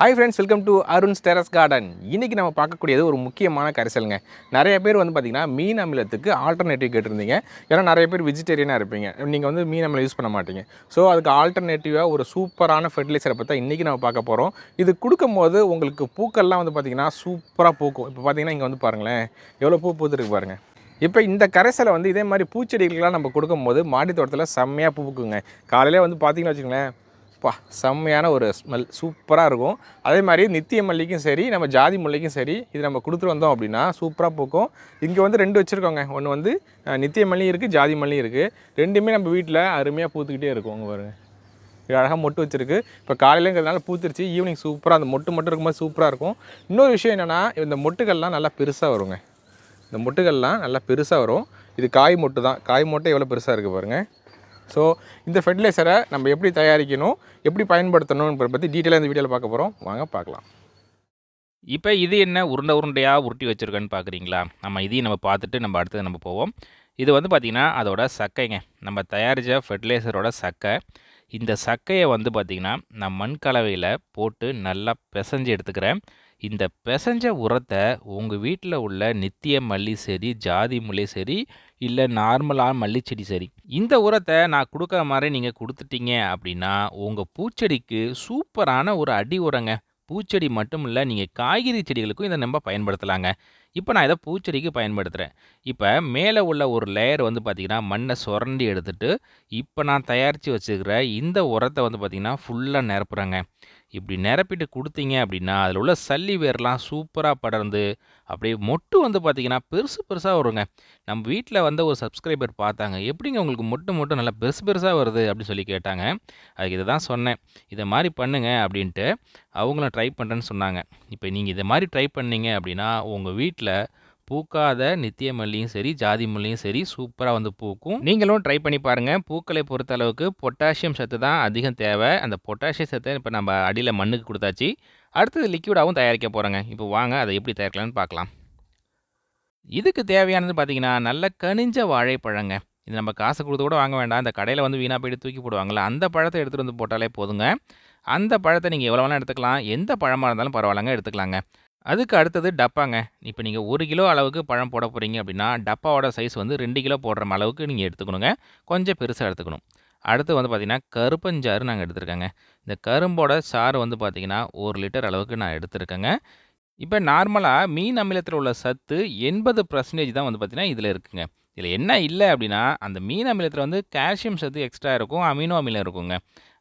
Hi friends welcome to Arun's terrace garden இன்றைக்கி நம்ம பார்க்கக்கூடியது ஒரு முக்கியமான கரிசலுங்க. நிறைய பேர் வந்து பார்த்திங்கன்னா மீன் அமிலத்துக்கு ஆல்டர்னேட்டிவ் கேட்டிருந்தீங்க. ஏன்னா நிறைய பேர் வெஜிடேரியனாக இருப்பீங்க. நீங்கள் வந்து மீன் அமிலம் யூஸ் பண்ண மாட்டீங்க. ஸோ அதுக்கு ஆல்டர்னேட்டிவாக ஒரு சூப்பரான ஃபெர்டிலைசரை பற்றி இன்றைக்கி நம்ம பார்க்க போகிறோம் இது கொடுக்கும்போது உங்களுக்கு பூக்கள்லாம் வந்து பார்த்திங்கன்னா சூப்பராக பூக்கும். இப்போ பார்த்தீங்கன்னா இங்கே வந்து பாருங்களேன். எவ்வளோ பூ பூத்துருக்கு பாருங்கள் இப்போ இந்த கரைசலை வந்து இதே மாதிரி பூச்செடிகளுக்கெல்லாம் நம்ம கொடுக்கும்போது மாடி தோட்டத்தில் செம்மையாக பூ பூக்குங்க. காலையிலே வந்து பார்த்தீங்கன்னா வச்சுங்களேன் பா செம்மையான ஒரு ஸ்மெல் சூப்பராக இருக்கும். அதே மாதிரி நித்திய மல்லிக்கும் சரி நம்ம ஜாதி முல்லைக்கும் சரி இது நம்ம கொடுத்துட்டு வந்தோம் அப்படின்னா சூப்பராக பூக்கும். இங்கே வந்து ரெண்டு வச்சுருக்கோங்க. ஒன்று வந்து நித்திய மல்லியும் இருக்குது ஜாதி மல்லியும் இருக்குது ரெண்டுமே நம்ம வீட்டில் அருமையாக பூத்துக்கிட்டே இருக்கும் அங்கே பாருங்க. இது அழகாக மொட்டு வச்சுருக்கு. இப்போ காலையிலங்கிறதுனால பூத்துருச்சு. ஈவினிங் சூப்பராக அந்த மொட்டு மட்டும் இருக்கும்போது சூப்பராக இருக்கும். இன்னொரு விஷயம் என்னென்னா இந்த மொட்டுகள்லாம் நல்லா பெருசாக வருங்க. இந்த மொட்டுகள்லாம் நல்லா பெருசாக வரும். இது காய் மொட்டு தான் காய் மொட்டை எவ்வளோ பெருசாக இருக்குது பாருங்கள் ஸோ இந்த ஃபெர்டிலைசரை நம்ம எப்படி தயாரிக்கணும் எப்படி பயன்படுத்தணுன்றத பற்றி டீட்டெயிலாக இந்த வீடியோவில் பார்க்க போகிறோம் வாங்க பார்க்கலாம். இப்போ இது என்ன உருண்டை உருண்டையாக உருட்டி வச்சுருக்கேன்னு பார்க்குறீங்களா நம்ம இதையும் நம்ம பார்த்துட்டு நம்ம அடுத்தது நம்ம போவோம். இது வந்து பார்த்திங்கன்னா அதோட சக்கைங்க. நம்ம தயாரித்த ஃபெர்டிலைசரோட சக்கை. இந்த சக்கையை வந்து பார்த்திங்கன்னா நான் மண் கலவையில் போட்டு நல்லா பிசைஞ்சு எடுத்துக்கிறேன். இந்த பிசைஞ்ச உரத்தை உங்கள் வீட்டில் உள்ள நித்திய மல்லி சரி ஜாதி முல்லை சரி இல்லை நார்மலாக மல்லிச்செடி சரி இந்த உரத்தை நான் கொடுக்குற மாதிரி நீங்கள் கொடுத்துட்டீங்க அப்படின்னா உங்கள் பூச்செடிக்கு சூப்பரான ஒரு அடி உரங்க. பூச்செடி மட்டும் இல்லை நீங்கள் காய்கறி செடிகளுக்கும் இதை நம்ம பயன்படுத்தலாங்க. இப்போ நான் இதை பூச்செடிக்கு பயன்படுத்துகிறேன் இப்போ மேலே உள்ள ஒரு லேயர் வந்து பார்த்திங்கன்னா மண்ணை சுரண்டி எடுத்துகிட்டு இப்போ நான் தயாரித்து வச்சுருக்கிற இந்த உரத்தை வந்து பார்த்திங்கன்னா ஃபுல்லாக நிரப்புறேங்க. இப்படி நிரப்பிட்டு கொடுத்தீங்க அப்படின்னா அதில் உள்ள சல்லி வேர்லாம் சூப்பராக படர்ந்து அப்படியே மொட்டு வந்து பார்த்திங்கன்னா பெருசு பெருசாக வருங்க. நம்ம வீட்டில் வந்து ஒரு சப்ஸ்கிரைபர் பார்த்தாங்க எப்படிங்க உங்களுக்கு மொட்டு மொட்டு நல்லா பெருசு பெருசாக வருது? அப்படின்னு சொல்லி கேட்டாங்க. அதுக்கு இதை தான் சொன்னேன். இதை மாதிரி பண்ணுங்கள் அப்படின்ட்டு அவங்களும் ட்ரை பண்ணுறேன்னு சொன்னாங்க. இப்போ நீங்கள் இதை மாதிரி ட்ரை பண்ணீங்க அப்படின்னா உங்கள் வீட்டில் பூக்காத நித்திய மல்லியும் சரி ஜாதி மல்லியும் சரி சூப்பராக வந்து பூக்கும். நீங்களும் ட்ரை பண்ணி பாருங்கள் பூக்களை பொறுத்த அளவுக்கு பொட்டாசியம் சத்து தான் அதிகம் தேவை. அந்த பொட்டாசியம் சத்தை இப்போ நம்ம அடியில் மண்ணுக்கு கொடுத்தாச்சு. அடுத்தது லிக்விடாகவும் தயாரிக்க போகிறோங்க இப்போ வாங்க அதை எப்படி தயாரிக்கலாம்னு பார்க்கலாம். இதுக்கு தேவையானது பார்த்தீங்கன்னா நல்ல கனிஞ்ச வாழைப்பழங்க. இது நம்ம காசு கொடுத்து கூட வாங்க வேண்டாம். அந்த கடையில் வந்து வீணாக போயிட்டு தூக்கி போடுவாங்கள்ல அந்த பழத்தை எடுத்துகிட்டு வந்து போட்டாலே போதுங்க. அந்த பழத்தை நீங்கள் எவ்வளோ வேணால் எடுத்துக்கலாம். எந்த பழமாக இருந்தாலும் பரவாயில்லங்க எடுத்துக்கலாங்க. அதுக்கு அடுத்தது டப்பாங்க. இப்போ நீங்கள் ஒரு கிலோ அளவுக்கு பழம் போட போகிறீங்க அப்படின்னா டப்பாவோட சைஸ் வந்து ரெண்டு கிலோ போடுற அளவுக்கு நீங்கள் எடுத்துக்கணுங்க. கொஞ்சம் பெருசாக எடுத்துக்கணும். அடுத்து வந்து பார்த்திங்கன்னா கருப்பஞ்சாறு நாங்கள் எடுத்திருக்கேங்க. இந்த கரும்போட சாறு வந்து பார்த்திங்கன்னா ஒரு லிட்டர் அளவுக்கு நான் எடுத்திருக்கேங்க. இப்போ நார்மலாக மீன் அமிலத்தில் உள்ள சத்து எண்பது பர்சன்டேஜ் தான் வந்து பார்த்திங்கன்னா இதில் இருக்குங்க. இதில் என்ன இல்லை அப்படின்னா அந்த மீன் அமிலத்தில் வந்து கால்சியம் சத்து எக்ஸ்ட்ரா இருக்கும் அமினோ அமிலம் இருக்குங்க.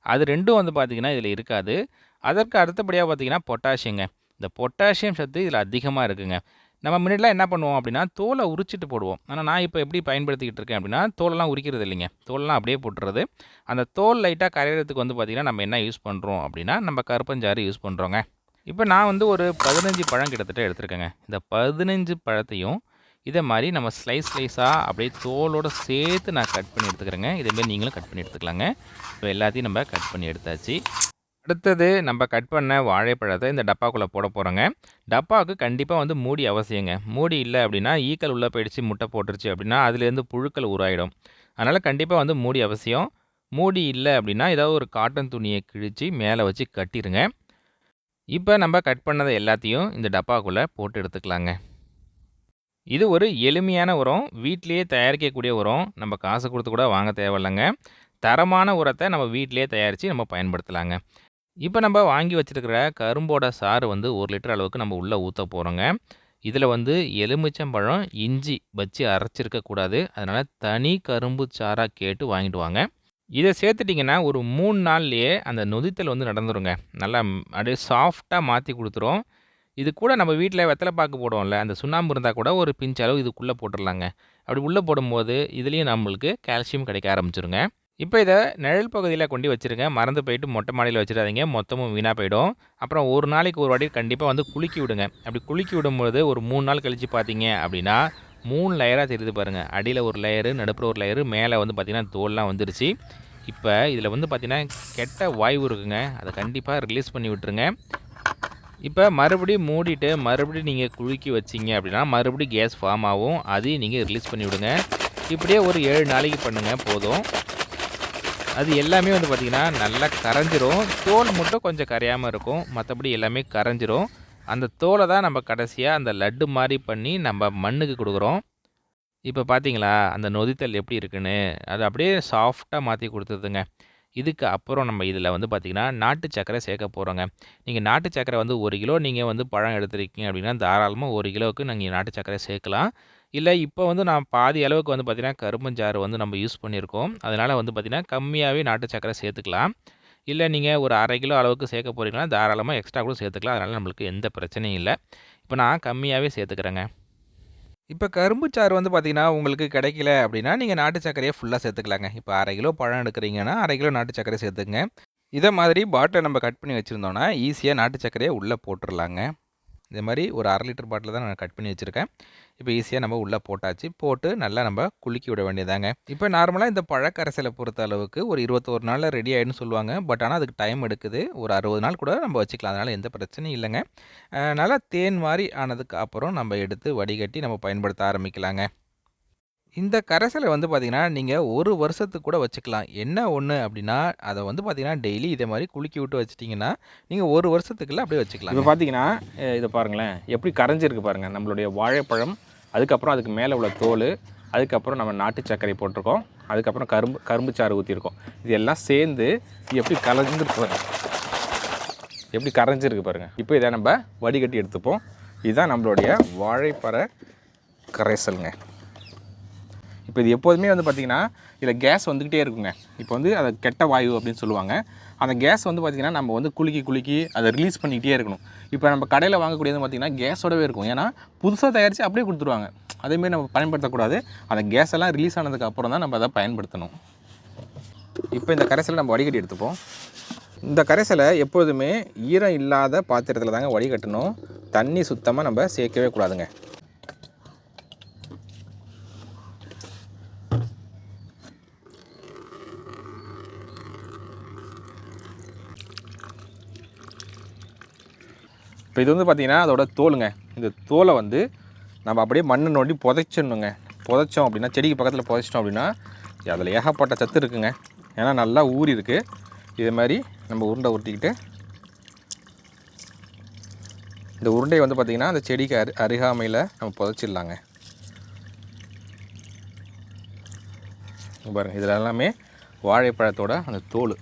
அது ரெண்டும் வந்து பார்த்திங்கன்னா இதில் இருக்காது. அதற்கு அடுத்தபடியாக பார்த்திங்கன்னா பொட்டாசியங்க இந்த பொட்டாசியம் சத்து இதில் அதிகமாக இருக்குங்க. நம்ம முன்னாடிலாம் என்ன பண்ணுவோம் அப்படின்னா தோலை உரிச்சிட்டு போடுவோம். ஆனால் நான் இப்போ எப்படி பயன்படுத்திக்கிட்டு இருக்கேன் அப்படின்னா தோலெல்லாம் உரிக்கிறது இல்லைங்க. தோலெல்லாம் அப்படியே போட்டுறது. அந்த தோல் லைட்டாக கரையிறதுக்கு வந்து பார்த்திங்கன்னா நம்ம என்ன யூஸ் பண்ணுறோம் அப்படின்னா நம்ம கருப்பஞ்சாறு யூஸ் பண்ணுறோங்க இப்போ நான் வந்து ஒரு பதினஞ்சு பழம் கிட்டத்தட்ட எடுத்திருக்கேங்க. இந்த பதினஞ்சு பழத்தையும் இதே மாதிரி நம்ம ஸ்லைஸ் ஸ்லைஸாக அப்படியே தோலோட சேர்த்து நான் கட் பண்ணி எடுத்துக்கிறேங்க. இதேமாரி நீங்களும் கட் பண்ணி எடுத்துக்கலாங்க. இப்போ எல்லாத்தையும் நம்ம கட் பண்ணி எடுத்தாச்சு. அடுத்தது நம்ம கட் பண்ண வாழைப்பழத்தை இந்த டப்பாக்குள்ளே போட போகிறோங்க டப்பாவுக்கு கண்டிப்பாக வந்து மூடி அவசியங்க. மூடி இல்லை அப்படின்னா ஈக்கள் உள்ளே போயிடுச்சு முட்டை போட்டுருச்சு அப்படின்னா அதுலேருந்து புழுக்கள் உருவாயிடும் அதனால் கண்டிப்பாக வந்து மூடி அவசியம். மூடி இல்லை அப்படின்னா ஏதாவது ஒரு காட்டன் துணியை கிழித்து மேலே வச்சு கட்டிடுங்க இப்போ நம்ம கட் பண்ணதை எல்லாத்தையும் இந்த டப்பாக்குள்ளே போட்டு எடுத்துக்கலாங்க. இது ஒரு எளிமையான உரம். வீட்டிலேயே தயாரிக்கக்கூடிய உரம். நம்ம காசு கொடுத்து கூட வாங்க தேவையில்லைங்க. தரமான உரத்தை நம்ம வீட்டிலேயே தயாரித்து நம்ம பயன்படுத்தலாங்க. இப்போ நம்ம வாங்கி வச்சுருக்கிற கரும்போட சாறு வந்து ஒரு லிட்டர் அளவுக்கு நம்ம உள்ளே ஊற்ற போகிறோங்க இதில் வந்து எலுமிச்சம்பழம் இஞ்சி வச்சு அரைச்சிருக்கக்கூடாது அதனால் தனி கரும்பு சாராக கேட்டு வாங்கிட்டு வாங்க. இதை சேர்த்துட்டிங்கன்னா ஒரு மூணு நாள்லேயே அந்த நொதித்தல் வந்து நடந்துருங்க. நல்லா அப்படியே சாஃப்டாக மாற்றி கொடுத்துரும். இது கூட நம்ம வீட்டில் வெத்தலை பாக்கு போடுவோம்ல அந்த சுண்ணாம்பு இருந்தால் கூட ஒரு பிஞ்ச் அளவு இதுக்குள்ளே போட்டுடலாங்க. அப்படி உள்ளே போடும்போது இதுலேயும் நம்மளுக்கு கால்சியம் கிடைக்க ஆரம்பிச்சிருங்க. இப்போ இதை நிழல் பகுதியில் கொண்டு வச்சுருங்க. மறந்து போயிட்டு மொட்டை மாடியில் வச்சிடாதீங்க. மொத்தமும் வீணாக போயிடும். அப்புறம் ஒரு நாளைக்கு ஒரு வாட்டி கண்டிப்பாக வந்து குலுக்கி விடுங்க. அப்படி குலுக்கி விடும்போது ஒரு மூணு நாள் கழித்து பார்த்தீங்க அப்படின்னா மூணு லேயராக தெரியுது பாருங்கள் அடியில் ஒரு லேயரு நடுப்புற ஒரு லேயரு மேலே வந்து பார்த்திங்கன்னா தோல்லாம் வந்துருச்சு. இப்போ இதில் வந்து பார்த்திங்கன்னா கெட்ட வாய்வு இருக்குங்க. அதை கண்டிப்பாக ரிலீஸ் பண்ணி விட்டுருங்க. இப்போ மறுபடியும் மூடிட்டு மறுபடியும் நீங்கள் குலுக்கி வச்சிங்க அப்படின்னா மறுபடியும் கேஸ் ஃபார்ம் ஆகும். அதையும் நீங்கள் ரிலீஸ் பண்ணி விடுங்க. இப்படியே ஒரு ஏழு நாளைக்கு பண்ணுங்கள் போதும். அது எல்லாமே வந்து பார்த்திங்கன்னா நல்லா கரைஞ்சிரும். தோல் மட்டும் கொஞ்சம் கரையாமல் இருக்கும். மற்றபடி எல்லாமே கரைஞ்சிரும். அந்த தோலை தான் நம்ம கடைசியாக அந்த லட்டு மாதிரி பண்ணி நம்ம மண்ணுக்கு கொடுக்குறோம். இப்போ பார்த்தீங்களா அந்த நொதித்தல் எப்படி இருக்குன்னு? அது அப்படியே சாஃப்டாக மாற்றி கொடுத்துருதுங்க இதுக்கு அப்புறம் நம்ம இதில் வந்து பார்த்திங்கன்னா நாட்டு சக்கரை சேர்க்க போகிறோங்க நீங்கள் நாட்டு சக்கரை வந்து ஒரு கிலோ நீங்கள் வந்து பழம் எடுத்துருக்கீங்க அப்படின்னா தாராளமாக ஒரு கிலோவுக்கு நீங்கள் நாட்டு சக்கரை சேர்க்கலாம். இல்லை இப்போ வந்து நான் பாதி அளவுக்கு வந்து பார்த்திங்கன்னா கரும்பஞ்சாறு வந்து நம்ம யூஸ் பண்ணியிருக்கோம். அதனால் வந்து பார்த்திங்கன்னா கம்மியாகவே நாட்டு சக்கரை சேர்த்துக்கலாம். இல்லை நீங்கள் ஒரு அரை கிலோ அளவுக்கு சேர்க்க போகிறீங்கன்னா தாராளமாக எக்ஸ்ட்ரா கூட சேர்த்துக்கலாம். அதனால் நம்மளுக்கு எந்த பிரச்சனையும் இல்லை. இப்போ நான் கம்மியாகவே சேர்த்துக்கிறேங்க. இப்போ கரும்பு சாறு வந்து பார்த்திங்கன்னா உங்களுக்கு கிடைக்கல அப்படின்னா நீங்கள் நாட்டு சர்க்கரையை ஃபுல்லாக சேர்த்துக்கலாங்க. இப்போ அரை கிலோ பழம் எடுக்கிறீங்கன்னா அரை கிலோ நாட்டு சர்க்கரை சேர்த்துங்க இதை மாதிரி பாட்டிலை நம்ம கட் பண்ணி வச்சுருந்தோன்னா ஈஸியாக நாட்டு சர்க்கரையை உள்ளே போட்டுடலாங்க இந்த மாதிரி ஒரு அரை லிட்டர் பாட்டில் தான் நான் கட் பண்ணி வச்சுருக்கேன். இப்போ ஈஸியாக நம்ம உள்ளே போட்டாச்சு. போட்டு நல்லா நம்ம குலுக்கி விட வேண்டியதாங்க. இப்போ நார்மலாக இந்த பழக்கரைசலை பொறுத்த அளவுக்கு ஒரு இருபத்தோரு நாளில் ரெடி ஆகிடும்னு சொல்லுவாங்க. பட் ஆனால் அதுக்கு டைம் எடுக்குது. ஒரு அறுபது நாள் கூட நம்ம வச்சுக்கலாம். அதனால் எந்த பிரச்சனையும் இல்லைங்க. நல்லா தேன் மாதிரி ஆனதுக்கு அப்புறம் நம்ம எடுத்து வடிகட்டி நம்ம பயன்படுத்த ஆரம்பிக்கலாங்க. இந்த கரைசலை வந்து பார்த்தீங்கன்னா நீங்கள் ஒரு வருஷத்துக்கு கூட வச்சுக்கலாம். என்ன ஒன்று அப்படின்னா அதை வந்து பார்த்திங்கன்னா டெய்லி இதே மாதிரி குலுக்கி விட்டு வச்சிட்டிங்கன்னா நீங்கள் ஒரு வருஷத்துக்குள்ள அப்படியே வச்சுக்கலாம் இப்போ பார்த்தீங்கன்னா இதை பாருங்களேன். எப்படி கரைஞ்சிருக்கு பாருங்கள் நம்மளுடைய வாழைப்பழம் அதுக்கப்புறம் அதுக்கு மேலே உள்ள தோல் அதுக்கப்புறம் நம்ம நாட்டு சர்க்கரை போட்டிருக்கோம். அதுக்கப்புறம் கரும்பு கரும்பு சாறு ஊற்றிருக்கோம் இது எல்லாம் சேர்ந்து எப்படி கலந்துருக்கு பாருங்க. எப்படி கரைஞ்சிருக்கு பாருங்கள் இப்போ இதை நம்ம வடிகட்டி எடுத்துப்போம். இதுதான் நம்மளுடைய வாழைப்பழ கரைசலுங்க. இப்போ இது எப்போதுமே வந்து பார்த்திங்கன்னா இதில் கேஸ் வந்துக்கிட்டே இருக்குங்க. இப்போ வந்து அதை கெட்ட வாயு அப்படின்னு சொல்லுவாங்க. அந்த கேஸ் வந்து பார்த்திங்கன்னா நம்ம வந்து குலுக்கி குலுக்கி அதை ரிலீஸ் பண்ணிக்கிட்டே இருக்கணும். இப்போ நம்ம கடையில் வாங்கக்கூடியது பார்த்திங்கன்னா கேஸோடவே இருக்கும். ஏன்னா புதுசாக தயாரித்து அப்படியே கொடுத்துருவாங்க. அதேமாரி நம்ம பயன்படுத்தக்கூடாது. அந்த கேஸ் எல்லாம் ரிலீஸ் ஆனதுக்கு அப்புறம் தான் நம்ம அதை பயன்படுத்தணும். இப்போ இந்த கரைசலை நம்ம வடிகட்டி எடுத்துப்போம். இந்த கரைசலை எப்போதுமே ஈரம் இல்லாத பாத்திரத்தில் தாங்க வடிகட்டணும். தண்ணி சுத்தமாக நம்ம சேர்க்கவே கூடாதுங்க. இப்போ இது வந்து பார்த்திங்கன்னா அதோட தோலுங்க. இந்த தோலை வந்து நம்ம அப்படியே மண்ணை நோண்டி புதைச்சிடணுங்க. புதைச்சோம் அப்படின்னா செடிக்கு பக்கத்தில் புதைச்சிட்டோம் அப்படின்னா அதில் ஏகப்பட்ட சத்து இருக்குங்க. ஏன்னா நல்லா ஊறி இருக்குது இது மாதிரி நம்ம உருண்டை உருட்டிக்கிட்டு இந்த உருண்டையை வந்து பார்த்திங்கன்னா அந்த செடிக்கு அரு அருகாமையில் நம்ம புதைச்சிடலாங்க. பாருங்கள் இதில் எல்லாமே வாழைப்பழத்தோட அந்த தோல்.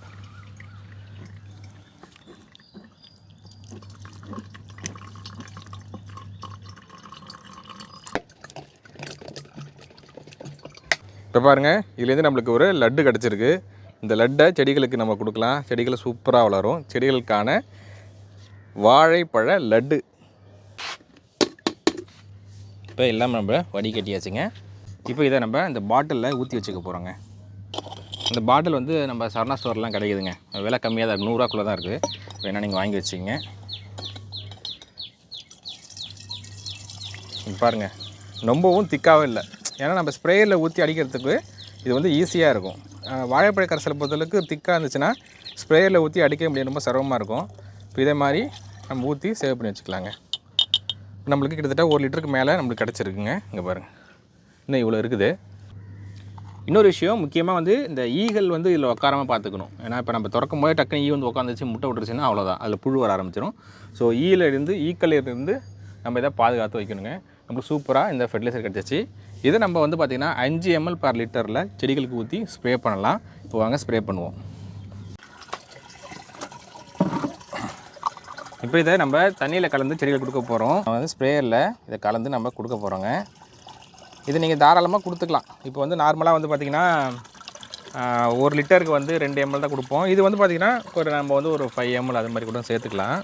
இப்போ பாருங்கள் இதுலேருந்து நம்மளுக்கு ஒரு லட்டு கிடச்சிருக்கு. இந்த லட்டை செடிகளுக்கு நம்ம கொடுக்கலாம். செடிகள் சூப்பராக வளரும். செடிகளுக்கான வாழைப்பழ லட்டு. இப்போ எல்லாம் நம்ம வடிகட்டியாச்சுங்க. இப்போ இதை நம்ம இந்த பாட்டிலில் ஊற்றி வச்சுக்க போகிறோங்க இந்த பாட்டில் வந்து நம்ம சரணா ஸ்டோர்லாம் கிடைக்குதுங்க. விலை கம்மியாக தான் நூறுரூவாக்குள்ளே தான் இருக்குது வேணால் நீங்கள் வாங்கி வச்சுங்க. பாருங்கள் பாருங்க. ரொம்பவும் திக்காகவும் இல்லை. ஏன்னா நம்ம ஸ்ப்ரேயரில் ஊற்றி அடிக்கிறதுக்கு இது வந்து ஈஸியாக இருக்கும். வாழைப்பழ கரைசலை பொறுத்தளவுக்கு திக்காக இருந்துச்சுன்னா ஸ்ப்ரேயரில் ஊற்றி அடிக்க முடியாது. ரொம்ப சிரமமாக இருக்கும். இப்போ இதே மாதிரி நம்ம ஊற்றி சேவ் பண்ணி வச்சுக்கலாங்க. நம்மளுக்கு கிட்டத்தட்ட ஒரு லிட்டருக்கு மேலே நம்மளுக்கு கிடச்சிருக்குங்க. இங்கே பாருங்கள் இன்னும் இவ்வளோ இருக்குது. இன்னொரு விஷயம் முக்கியமாக வந்து இந்த ஈகள் வந்து இதில் உட்காராம பார்த்துக்கணும். ஏன்னா இப்போ நம்ம திறக்கும் போது டக்குனு ஈ வந்து உட்காந்துச்சு முட்டை விட்டுருச்சுன்னா அவ்வளோதான் அதில் புழு வர ஆரம்பிச்சிடும் ஸோ ஈயிலிருந்து இருந்து இருந்து நம்ம இதை பாதுகாத்து வைக்கணுங்க. நம்மளுக்கு சூப்பராக இந்த ஃபெர்டிலைசர் கிடச்சிச்சு. இதை நம்ம வந்து பார்த்திங்கன்னா அஞ்சு எம்எல் பர் லிட்டரில் செடிகளுக்கு ஊற்றி ஸ்ப்ரே பண்ணலாம். இப்போ வாங்க ஸ்ப்ரே பண்ணுவோம். இப்போ இதை நம்ம தண்ணியில் கலந்து செடிகள் கொடுக்க போகிறோம் வந்து ஸ்ப்ரேயரில் இதை கலந்து நம்ம கொடுக்க போகிறோங்க இது நீங்கள் தாராளமாக கொடுத்துக்கலாம். இப்போ வந்து நார்மலாக வந்து பார்த்திங்கன்னா ஒரு லிட்டருக்கு வந்து ரெண்டு எம்எல் தான் கொடுப்போம். இது வந்து பார்த்திங்கன்னா ஒரு நம்ம வந்து ஒரு ஃபைவ் எம்எல் அது மாதிரி கூட சேர்த்துக்கலாம்.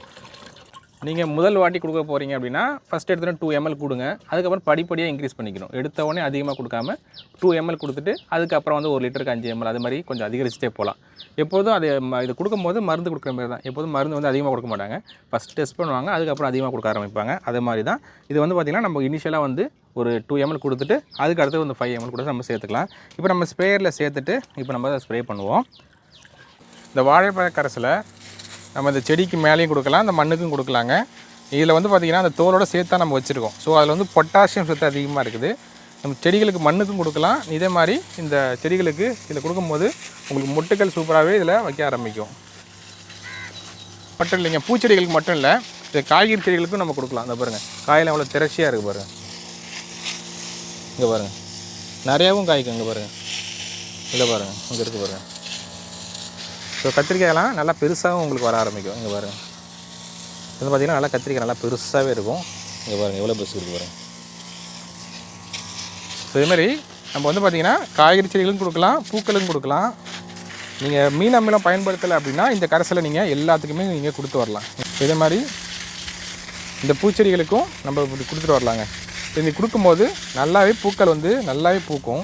நீங்கள் முதல் வாட்டி கொடுக்க போகிறீங்க அப்படின்னா ஃபஸ்ட் எடுத்தோன்னே டூ எம்எல் கொடுங்க. அதுக்கப்புறம் படிப்படியாக இன்க்ரீஸ் பண்ணிக்கணும். எடுத்த உடனே அதிகமாக கொடுக்காம டூ எம்எல் கொடுத்துட்டு அதுக்கப்புறம் வந்து ஒரு லிட்டருக்கு அஞ்சு எம்எல் அது மாதிரி கொஞ்சம் அதிகரிச்சுட்டே போகலாம் எப்போதும் அது ம- இது கொடுக்கும்போது மருந்து கொடுக்குற மாதிரி தான். எப்போதும் மருந்து வந்து அதிகமாக கொடுக்க மாட்டாங்க. ஃபஸ்ட் டெஸ்ட் பண்ணுவாங்க அதுக்கப்புறம் அதிகமாக கொடுக்க ஆரம்பிப்பாங்க. அது மாதிரி தான். இது வந்து பார்த்திங்கன்னா நம்ம இனிஷியலாக வந்து ஒரு டூ எம்எல் கொடுத்துட்டு அதுக்கு அடுத்து வந்து ஃபைவ் எம்எல் கூட நம்ம சேர்த்துக்கலாம். இப்போ நம்ம ஸ்ப்ரேயரில் சேர்த்துட்டு இப்போ நம்ம அதை ஸ்ப்ரே பண்ணுவோம். இந்த வாழைப்பழ கரசில் நம்ம இந்த செடிக்கு மேலேயும் கொடுக்கலாம் அந்த மண்ணுக்கும் கொடுக்கலாங்க. இதில் வந்து பார்த்திங்கன்னா அந்த தோலோட சேர்த்து நம்ம வச்சுருக்கோம். ஸோ அதில் வந்து பொட்டாசியம் சத்து அதிகமாக இருக்குது. நம்ம செடிகளுக்கு மண்ணுக்கும் கொடுக்கலாம். இதே மாதிரி இந்த செடிகளுக்கு இதில் கொடுக்கும்போது உங்களுக்கு மொட்டுக்கள் சூப்பராகவே இதில் வைக்க ஆரம்பிக்கும். மட்டும் இல்லைங்க பூச்செடிகளுக்கு மட்டும் இல்லை இந்த காய்கறி செடிகளுக்கும் நம்ம கொடுக்கலாம். இந்த பாருங்கள் காயெல்லாம் அவ்வளோ திரட்சியாக இருக்குது பாருங்கள் இங்கே பாருங்கள் நிறையாவும் காய்க்கும் இங்கே பாருங்கள் இல்லை பாருங்கள் இங்கே இருக்குது பாருங்கள் ஸோ கத்திரிக்காயெல்லாம் நல்லா பெருசாகவும் உங்களுக்கு வர ஆரம்பிக்கும். இங்கே பாருங்கள் இது பார்த்தீங்கன்னா நல்லா கத்திரிக்காய் நல்லா பெருசாகவே இருக்கும். இங்கே பாருங்கள் எவ்வளோ பெருசு இருக்குது பாருங்கள் ஸோ இதே மாதிரி நம்ம வந்து பார்த்திங்கன்னா காய்கறி செடிகளும் கொடுக்கலாம் பூக்களும் கொடுக்கலாம். நீங்கள் மீன் அமிலம் பயன்படுத்தலை அப்படின்னா இந்த கரைசலை நீங்கள் எல்லாத்துக்குமே நீங்கள் கொடுத்து வரலாம். இதே மாதிரி இந்த பூச்செடிகளுக்கும் நம்ம கொடுத்துட்டு வரலாங்க. இது கொடுக்கும்போது நல்லாவே பூக்கள் வந்து நல்லாவே பூக்கும்.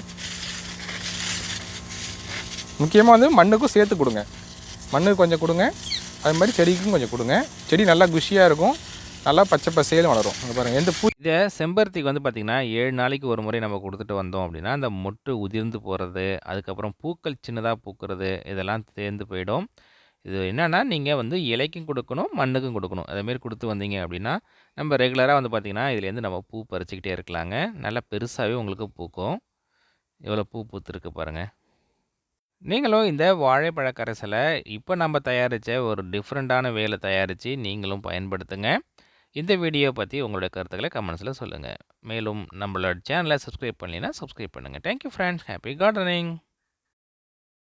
முக்கியமாக வந்து மண்ணுக்கும் சேர்த்து கொடுங்க. மண்ணுக்கு கொஞ்சம் கொடுங்க. அது மாதிரி செடிக்கும் கொஞ்சம் கொடுங்க. செடி நல்லா குஷியாக இருக்கும். நல்லா பச்சை பசையிலும் வளரும். இங்க பாருங்கள் எந்த பூ இதை செம்பருத்திக்கு வந்து பார்த்திங்கன்னா ஏழு நாளைக்கு ஒரு முறை நம்ம கொடுத்துட்டு வந்தோம் அப்படின்னா அந்த மொட்டு உதிர்ந்து போகிறது அதுக்கப்புறம் பூக்கள் சின்னதாக பூக்கிறது இதெல்லாம் தேர்ந்து போயிடும். இது என்னென்னா நீங்கள் வந்து இலைக்கும் கொடுக்கணும் மண்ணுக்கும் கொடுக்கணும். அதேமாரி கொடுத்து வந்தீங்க அப்படின்னா நம்ம ரெகுலராக வந்து பார்த்திங்கன்னா இதுலேருந்து நம்ம பூ பறிச்சுக்கிட்டே இருக்கலாங்க. நல்லா பெருசாகவே உங்களுக்கு பூக்கும். எவ்வளோ பூ பூத்துருக்கு பாருங்கள் நீங்களும் இந்த வாழைப்பழ கரைசலை இப்போ நம்ம தயாரித்த ஒரு டிஃப்ரெண்ட்டான வேலை தயாரித்து நீங்களும் பயன்படுத்துங்க. இந்த வீடியோ பற்றி உங்களுடைய கருத்துக்களை கமெண்ட்ஸில் சொல்லுங்கள் மேலும் நம்மளோட சேனலை சப்ஸ்கிரைப் பண்ணலைன்னா சப்ஸ்கிரைப் பண்ணுங்கள் தேங்க்யூ ஃப்ரெண்ட்ஸ் ஹாப்பி கார்டனிங்